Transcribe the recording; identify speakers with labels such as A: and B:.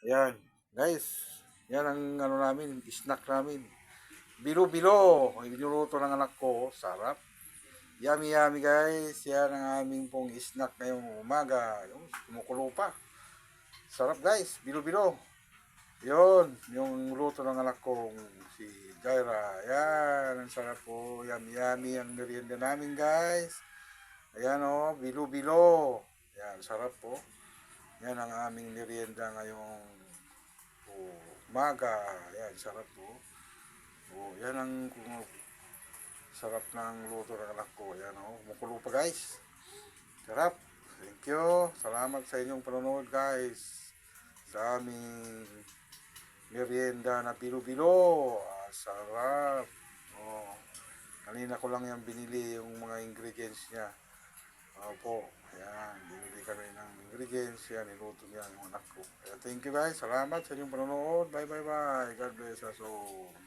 A: Ayan. Guys, yan ang ano namin, snack namin. Bilo-bilo. Inuluto ng anak ko. Sarap. Yummy yummy guys. Yan ang aming pong snack ngayong umaga. Yung kumukulo pa. Sarap guys. Bilo-bilo. Yun. Yung luto ng anak ko si Jaira. Yan. Ang sarap po. Yummy yummy ang merienda namin guys. Ayan o. Bilo-bilo. Yan. Sarap po. Yan ang aming merienda ngayong oh, umaga. Yan. Sarap po. Oh, yan ang kung, sarap ng luto ng anak ko. Yan o. Kumukulo pa guys. Sarap. Thank you. Salamat sa inyong panonood guys. Sa aming merienda na bilo-bilo. Ah, sarap. Oh. Kanina ko lang yan binili yung mga ingredients niya. Opo. Ayan. Binili kami ng ingredients. Yan. Niluto niya yung anak ko. Thank you guys. Salamat sa inyong panonood. Bye bye bye. God bless us all.